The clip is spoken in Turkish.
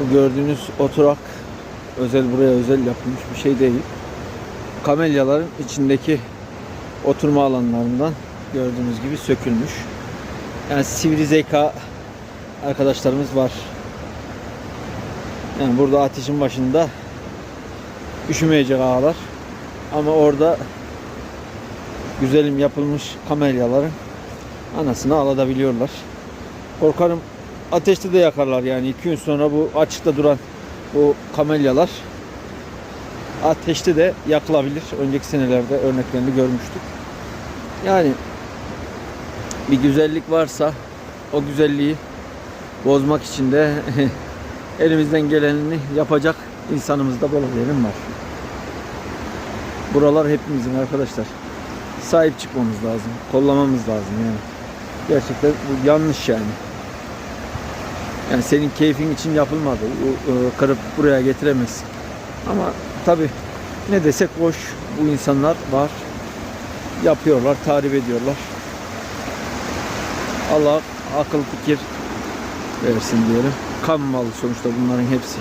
Bu gördüğünüz oturak özel buraya özel yapılmış bir şey değil. Kamelyaların içindeki oturma alanlarından gördüğünüz gibi sökülmüş. Yani sivri zeka arkadaşlarımız var. Yani burada ateşin başında üşümeyecek ağalar. Ama orada güzelim yapılmış kamelyaların anasını ağlatabiliyorlar. Korkarım ateşte de yakarlar yani iki gün sonra bu açıkta duran bu kamelyalar ateşte de yakılabilir. Önceki senelerde örneklerini görmüştük. Yani bir güzellik varsa o güzelliği bozmak için de elimizden gelenini yapacak insanımız da bol diyelim var. Buralar hepimizin arkadaşlar. Sahip çıkmamız lazım. Kollamamız lazım yani. Gerçekten bu yanlış yani. Yani senin keyfin için yapılmadı. E, Kırıp buraya getiremezsin. Ama tabi ne desek boş bu insanlar var. Yapıyorlar, tarif ediyorlar. Allah akıl fikir versin diyelim. Kan malı sonuçta bunların hepsi.